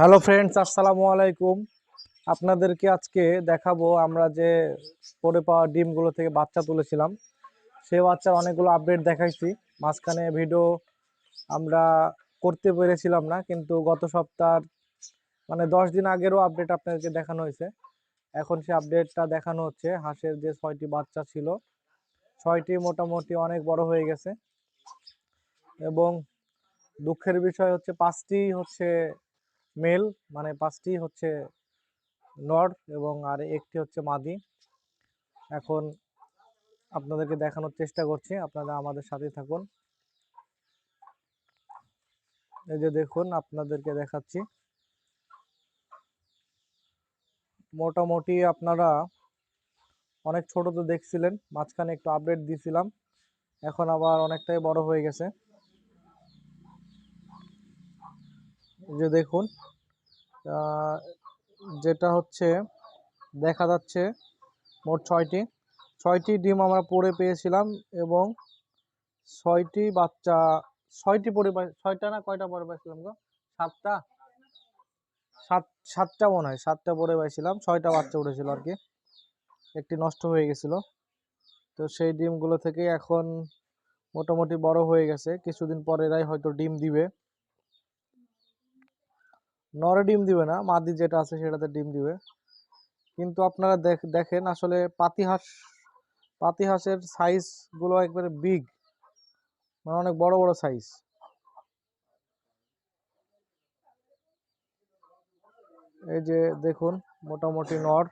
Hello friends আসসালামু আলাইকুম। আপনাদেরকে আজকে দেখাবো আমরা যে পড়ে পাওয়া ডিমগুলো থেকে বাচ্চা তুলেছিলাম। সে বাচ্চার অনেকগুলো আপডেট দেখাইছি। মাঝখানে ভিডিও আমরা করতে পেরেছিলাম না, কিন্তু গত সপ্তাহ মানে দশ দিন আগেরও আপডেট আপনাদেরকে দেখানো হয়েছে। এখন সে আপডেটটা দেখানো হচ্ছে। হাঁসের যে ছয়টি বাচ্চা ছিল, ছয়টি মোটামুটি অনেক বড় হয়ে গেছে। এবং দুঃখের বিষয় হচ্ছে পাঁচটি হচ্ছে মেল মানে পাঁচটি হচ্ছে নর এবং আর একটি হচ্ছে মাদি। এখন আপনাদেরকে দেখানোর চেষ্টা করছি, আপনারা আমাদের সাথে থাকুন। এই যে দেখুন, আপনাদেরকে দেখাচ্ছি। মোটামুটি আপনারা অনেক ছোট তো দেখছিলেন, মাঝখানে একটু আপডেট দিয়েছিলাম এখন আবার অনেকটাই বড় হয়ে গেছে এই যে দেখুন যেটা হচ্ছে, দেখা যাচ্ছে মোট ছয়টি। ছয়টি ডিম আমরা পড়ে পেয়েছিলাম এবং ছয়টি বাচ্চা, ছয়টি পড়ে ছয়টা না কয়টা পরে পাইছিলাম গো? সাতটা? সাত, সাতটা মনে হয়, সাতটা পরে পাইছিলাম, ছয়টা বাচ্চা উঠেছিল আর কি। একটি নষ্ট হয়ে গেছিল। তো সেই ডিমগুলো থেকে এখন মোটামুটি বড় হয়ে গেছে। কিছুদিন পরে এরাই হয়তো ডিম দিবে। নরে ডিম দিবে না, মাদি যেটা আছে সেটাতে ডিম দিবে। কিন্তু আপনারা দেখ- দেখেন আসলে পাতি হাঁস পাতি হাঁসের সাইজগুলো একবারে বিগ মানে অনেক বড় বড় সাইজ এই যে দেখুন, মোটামুটি নর।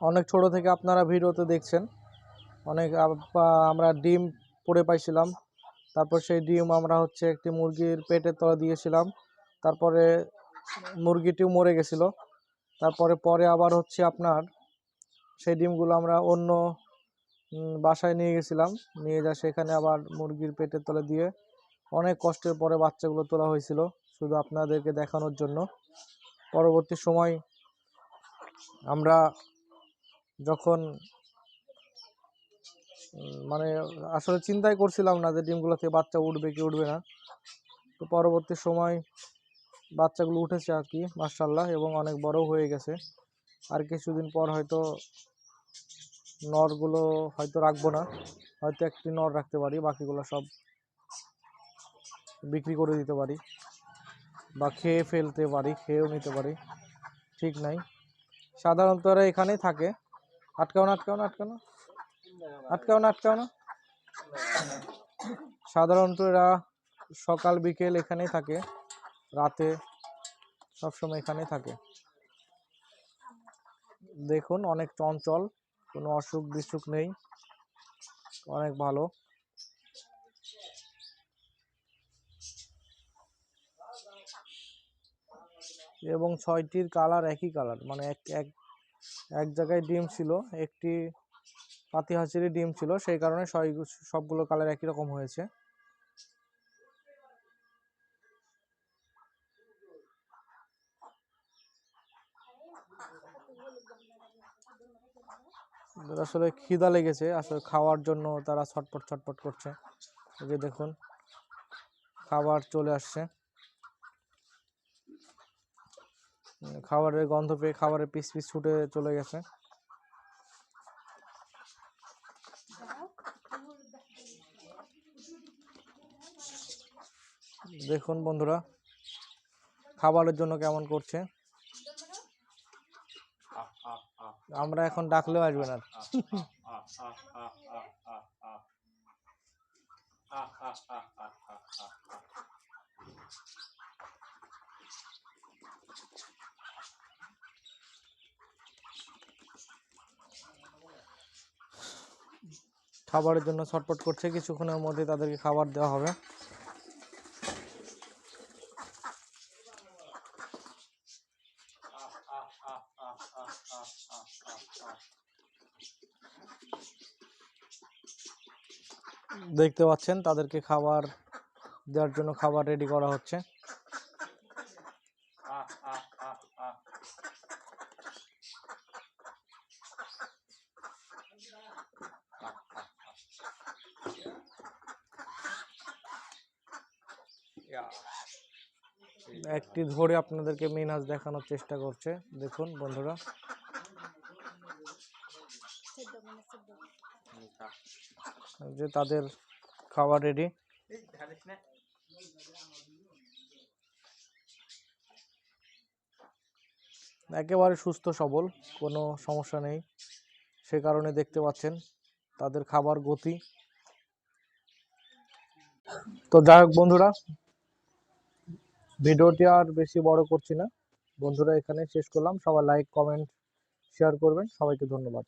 অনেক ছোট থেকে আপনারা ভিডিওতে দেখছেন। অনেক আমরা ডিম পড়ে পাইছিলাম। তারপর সেই ডিম আমরা হচ্ছে একটি মুরগির পেটের তলা দিয়েছিলাম। তারপরে মুরগিটিও মরে গেছিল। তারপরে পরে আবার হচ্ছে আপনার সেই ডিমগুলো আমরা অন্য বাসায় নিয়ে গেছিলাম। নিয়ে যা সেখানে আবার মুরগির পেটের তলে দিয়ে। অনেক কষ্টের পরে বাচ্চাগুলো তোলা হয়েছিল শুধু আপনাদেরকে দেখানোর জন্য। পরবর্তী সময় আমরা যখন মানে আসলে চিন্তাই করছিলাম না যে ডিমগুলো থেকে বাচ্চা উঠবে কি উঠবে না। তো পরবর্তী সময় বাচ্চাগুলো উঠেছে আর কি মার্শাল্লাহ এবং অনেক বড় হয়ে গেছে। আর কিছুদিন পর হয়তো নরগুলো হয়তো রাখব না, হয়তো একটি নর রাখতে পারি, বাকিগুলো সব বিক্রি করে দিতে পারি বা খেয়ে ফেলতে পারি, খেয়েও নিতে পারি, ঠিক নাই। সাধারণত এখানেই থাকে। আটকাও না আটকাও না আটকাও না। আটকাও না আটকাও না। সাধারণত এরা সকাল, বিকেল এখানেই থাকে। রাতে সবসময় এখানেই থাকে। দেখুন, অনেক চঞ্চল, কোনো অসুখ বিসুখ নেই। অনেক ভালো। এবং ছয়টির কালার একই কালার। মানে এক এক এক জায়গায় ডিম ছিল, একটি পাতি হাঁসেরই ডিম ছিল, সেই কারণে সবগুলো কালার একই রকম হয়েছে। আসলে খিদা লেগেছে, আসলে খাওয়ার জন্য তারা ছটপট ছটপট করছে। এই যে দেখুন, খাবার চলে আসছে। খাবারের গন্ধ পেয়ে খাবারের পিস পিস ছুটে চলে গেছে। দেখুন বন্ধুরা, খাবারের জন্য কেমন করছে? আমরা এখন ডাকলেও আসবে না। খাবারের জন্য ছটপট করছে, কিছুক্ষণের মধ্যে তাদেরকে খাবার দেওয়া হবে। দেখতে পাচ্ছেন, তাদেরকে খাবার দেওয়ার জন্য খাবার রেডি করা হচ্ছে। একটি ধরে আপনাদেরকে মেনাজ দেখানোর চেষ্টা করছে। দেখুন, বন্ধুরা। যে তাদের খাবার রেডি একেবারে সুস্থ, সবল, কোনো সমস্যা নেই। সে কারণে দেখতে পাচ্ছেন তাদের খাবার গতি। তো যাই হোক বন্ধুরা, ভিডিওটি আর বেশি বড় করছি না। বন্ধুরা এখানে শেষ করলাম। সবাই লাইক কমেন্ট শেয়ার করবেন। সবাইকে ধন্যবাদ।